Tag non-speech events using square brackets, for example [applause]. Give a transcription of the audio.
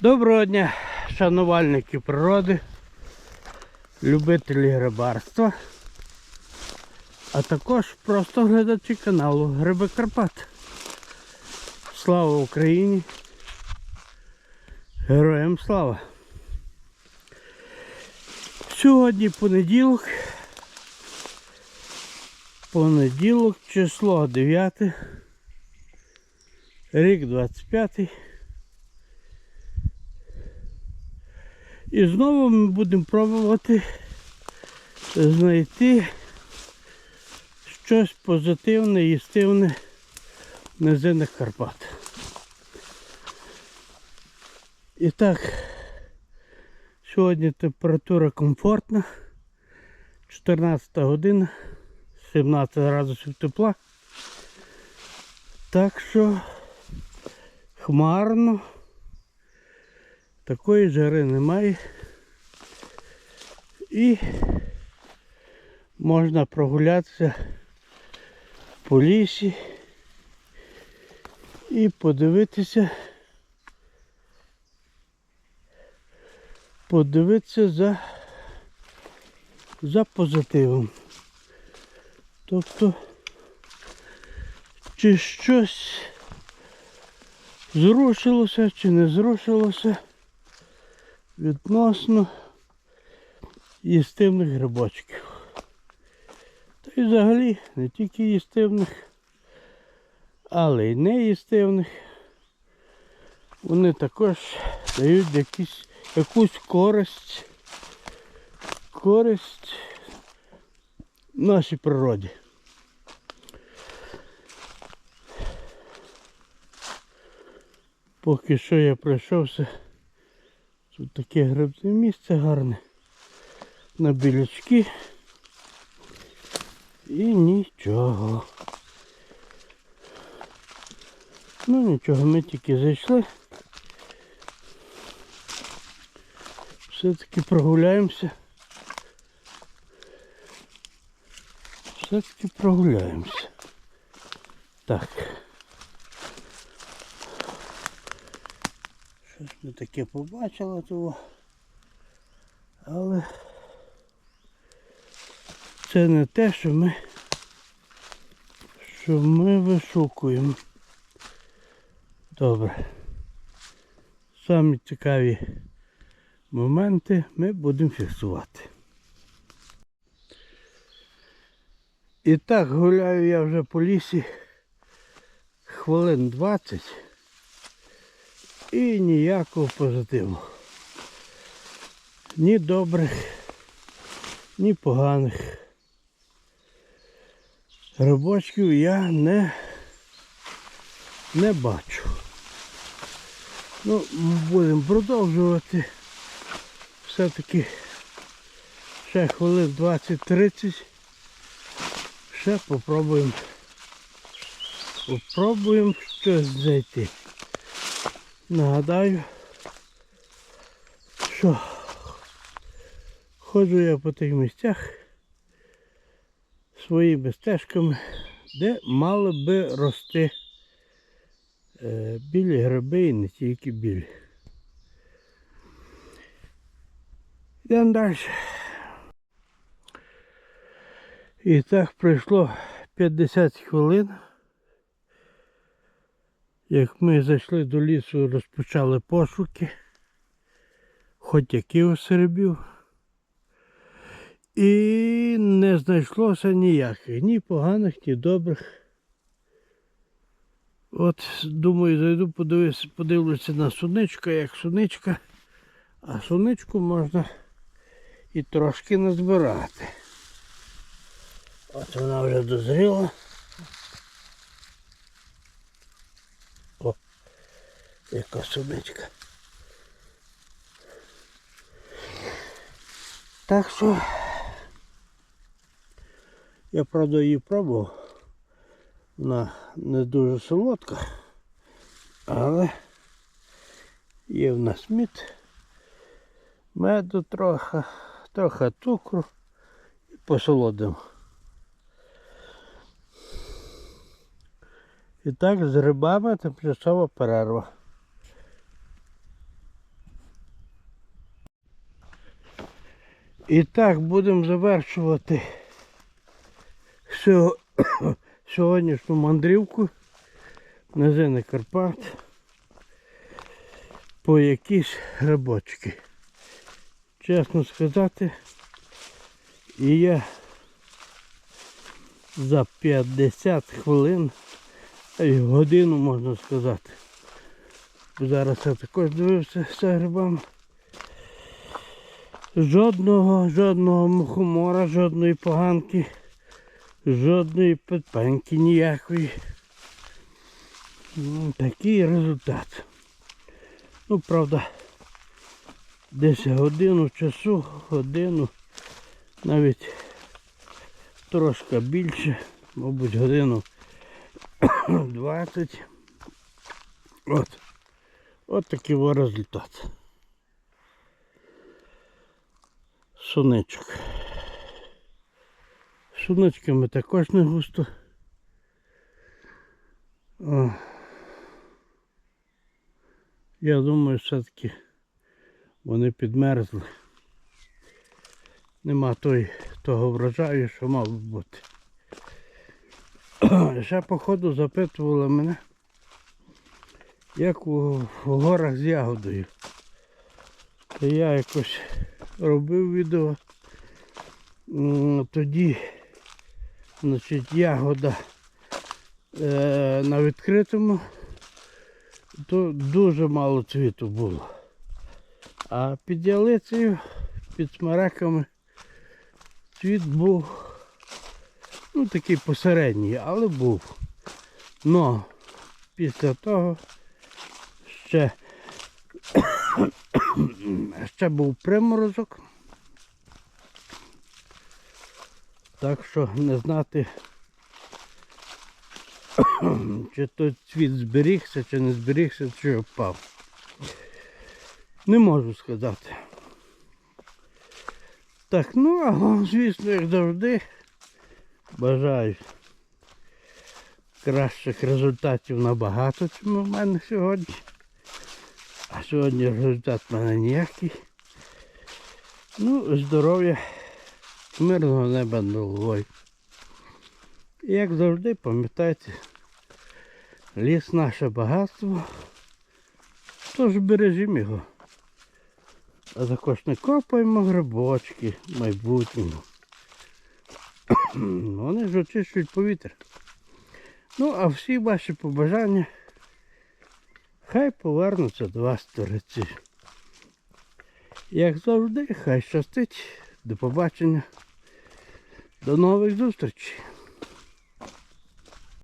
Доброго дня, шанувальники природи, любителі грибарства, а також просто глядачі каналу Гриби Карпат. Слава Україні! Героям слава! Сьогодні понеділок. Понеділок, число 9, рік 25. І знову ми будемо пробувати знайти щось позитивне, їстивне в низинах Карпат. І так, сьогодні температура комфортна. 14 година, 17 градусів тепла. Так що хмарно. Такої жари немає. І можна прогулятися по лісі і подивитися, подивитися за, за позитивом. Тобто, чи щось зрушилося, чи не зрушилося відносно їстивних грибочків. Та й взагалі не тільки їстивних, але й неїстивних. Вони також дають якісь, якусь користь, користь нашій природі. Поки що я пройшовся. Тут таке грибне місце гарне. На білячки. І нічого. Ну нічого, ми тільки зайшли. Все-таки прогуляємося. Все-таки прогуляємося. Так. Щось ми таке побачили того. Але це не те, що ми що ми вишукуємо. Добре. Самі цікаві моменти ми будемо фіксувати. І так гуляю я вже по лісі хвилин 20 і ніякого позитиву. Ні добрих, ні поганих. Рибочків я не, не бачу. Ну, будемо продовжувати. Все-таки ще хвилин 20-30. Ще попробуємо. Попробуємо щось знайти. Нагадаю, що ходжу я по тих місцях своїми стежками, де мали би рости е, білі гриби і не тільки білі. Йдемо далі. І так пройшло 50 хвилин. Як ми зайшли до лісу, розпочали пошуки, хоч якихось серебів. І не знайшлося ніяких, ні поганих, ні добрих. От, думаю, зайду, подивлюся, подивлюся на суничку, як суничка. А суничку можна і трошки назбирати. От вона вже дозріла. Яка суничка. Так що я правда її пробував. Вона не дуже солодка, але є в нас мід, меду трохи, трохи цукру і посолодимо. І так з грибами тимчасова перерва. І так будемо завершувати [coughs] сьогоднішню мандрівку низини Карпат по якісь грибочки. Чесно сказати, і я за 50 хвилин, годину можна сказати. Зараз я також дивився за грибами. Жодного, жодного мухомора, жодної поганки, жодної петпеньки ніякої. Ну, Такий результат. Ну, правда, десь годину часу, годину, навіть трошки більше, мабуть, годину 20. От. От такий результат. Сонечок. Сонечками також не густо. О. Я думаю, все-таки вони підмерзли. Нема той, того врожаю, що мав бути. Ще походу запитували мене, як у, в горах з ягодою. То я якось робив відео. Тоді значить, ягода е, на відкритому, то дуже мало цвіту було. А під ялицею, під смареками цвіт був ну такий посередній, але був. Но після того ще, [coughs] ще був приморозок. Так що не знати, [coughs] чи той цвіт зберігся, чи не зберігся, чи впав. Не можу сказати. Так, ну а вам, звісно, як завжди, бажаю кращих результатів набагато, чим у мене сьогодні. Сьогодні результат в мене ніякий. Ну, здоров'я, мирного неба головою. І як завжди, пам'ятайте, ліс наше багатство, тож бережімо його. А також не копаємо грибочки в майбутньому. Вони ж очищують повітря. Ну, а всі ваші побажання хай повернуться до вас тореці. Як завжди, хай щастить. До побачення. До нових зустрічей.